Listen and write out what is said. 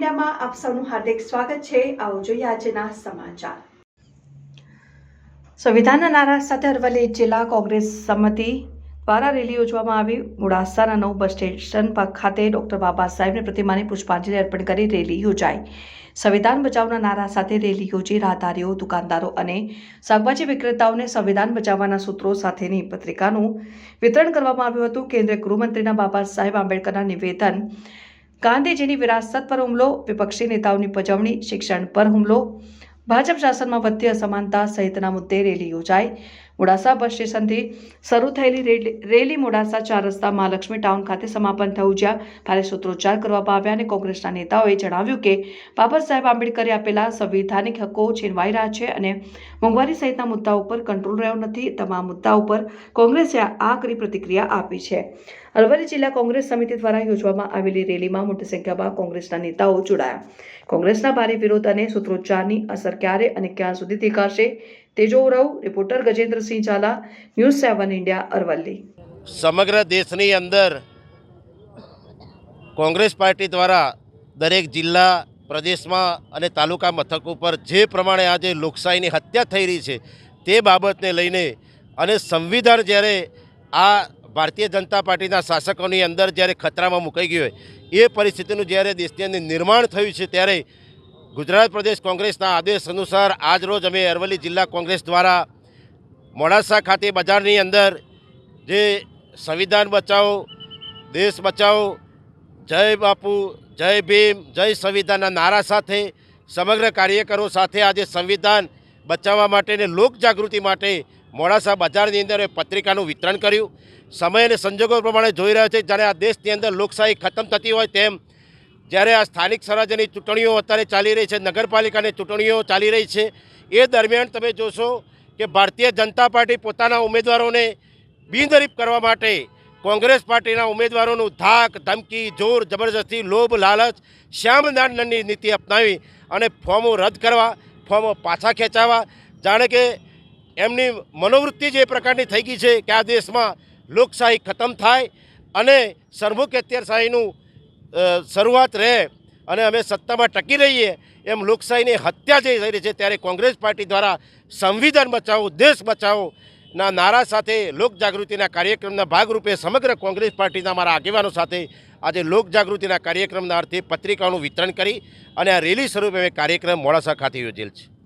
ન્યૂઝમાં આપ સૌનું હાર્દિક સ્વાગત છે. આવો જોઈએ આજના સમાચાર. સંવિધાનના નારા સાથે અરવલ્લી જિલ્લા કોંગ્રેસ સમિતિ દ્વારા રેલી યોજવામાં આવી. મોડાસાના નવ બસ સ્ટેશન ખાતે ડોક્ટર બાબા સાહેબની પ્રતિમાને પુષ્પાંજલિ અર્પણ કરી રેલી યોજાઈ. સંવિધાન બચાવના નારા સાથે રેલી યોજી રાહદારીઓ, દુકાનદારો અને શાકભાજી વિક્રેતાઓને સંવિધાન બચાવવાના સૂત્રો સાથેની પત્રિકાનું વિતરણ કરવામાં આવ્યું હતું. કેન્દ્રીય ગૃહમંત્રીના બાબા સાહેબ આંબેડકરના નિવેદન ગાંધીજીની વિરાસત પર હુમલો, વિપક્ષી નેતાઓની પજવણી, શિક્ષણ પર હુમલો. ભાજપ શાસનમાં વધતી અસમાનતા સહિતના મુદ્દે રેલી યોજાઈ. મોડાસા બસ સ્ટેશનથી શરૂ થયેલી રેલી- મોડાસા ચાર રસ્તા મહાલક્ષ્મી ટાઉન ખાતે સમાપન થયું, જ્યાં ભારે સૂત્રોચ્ચાર કરવામાં આવ્યા અને કોંગ્રેસના નેતાઓએ જણાવ્યું કે બાબા સાહેબ આંબેડકરે આપેલા સંવિધાનિક હકો છીનવાઈ રહ્યા છે અને મોંઘવારી સહિતના મુદ્દા ઉપર કંટ્રોલ રહ્યો નથી. તમામ મુદ્દા ઉપર કોંગ્રેસે આકરી પ્રતિક્રિયા આપી છે. અરવલ્લી જિલ્લા કોંગ્રેસ સમિતિ દ્વારા યોજવામાં આવેલી રેલીમાં મોટી સંખ્યામાં કોંગ્રેસના નેતાઓ જોડાયા. કોંગ્રેસના ભારે વિરોધ અને સૂત્રોચ્ચારની અસર ક્યારે અને ક્યાં સુધી દેખાશે? તે જોવું reporter Gajendrasinh Zala, news seven India, Aravalli. સમગ્ર દેશની અંદર કોંગ્રેસ પાર્ટી દ્વારા દરેક જિલ્લા, પ્રદેશમાં અને તાલુકા મથક ઉપર જે પ્રમાણે આજે લોકશાહીની હત્યા થઈ રહી છે તે બાબતને લઈને અને સંવિધાન જ્યારે આ ભારતીય જનતા પાર્ટીના શાસકોની અંદર જ્યારે ખતરામાં મુકાઈ ગયું હોય, એ પરિસ્થિતિનું જ્યારે દેશની અંદર નિર્માણ થયું છે ત્યારે ગુજરાત પ્રદેશ કોંગ્રેસના આદેશ અનુસાર આજરોજ અમે અરવલ્લી જિલ્લા કોંગ્રેસ દ્વારા મોડાસા ખાતે બજારની અંદર જે સંવિધાન બચાવો, દેશ બચાવો, જય બાપુ, જય ભીમ, જય સંવિધાનના નારા સાથે, સમગ્ર કાર્યકરો સાથે આજે સંવિધાન બચાવવા માટે અને લોક માટે મોડાસા બજારની અંદર પત્રિકાનું વિતરણ કર્યું. સમય અને સંજોગો પ્રમાણે જોઈ રહ્યા છે, જ્યારે આ દેશની અંદર લોકશાહી ખતમ થતી હોય તેમ જ્યારે આ સ્થાનિક સ્વરાજ્યની ચૂંટણીઓ અત્યારે ચાલી રહી છે, નગરપાલિકાની ચૂંટણીઓ ચાલી રહી છે, એ દરમિયાન તમે જોશો કે ભારતીય જનતા પાર્ટી પોતાના ઉમેદવારોને બિનહરીફ કરવા માટે કોંગ્રેસ પાર્ટીના ઉમેદવારોનું ધાક, ધમકી, જોર, જબરજસ્તી, લોભ, લાલચ, શ્યામદાનની નીતિ અપનાવી અને ફોર્મો રદ કરવા, ફોર્મો પાછા ખેંચાવા. જાણે કે એમની મનોવૃત્તિ જ પ્રકારની થઈ ગઈ છે કે આ દેશમાં લોકશાહી ખતમ થાય અને સરમુખ અત્યારશાહીનું શરૂઆત રહે અને અમે સત્તામાં ટકી રહીએ એમ લોકશાહીની હત્યા જે થઈ રહી છે ત્યારે કોંગ્રેસ પાર્ટી દ્વારા સંવિધાન બચાવો, દેશ બચાવો ના નારા સાથે લોકજાગૃતિના કાર્યક્રમના ભાગરૂપે સમગ્ર કોંગ્રેસ પાર્ટીના મારા આગેવાનો સાથે આજે લોકજાગૃતિના કાર્યક્રમના અર્થે પત્રિકાઓનું વિતરણ કરી અને આ રેલી સ્વરૂપે કાર્યક્રમ મોડાસા ખાતે યોજેલ છે.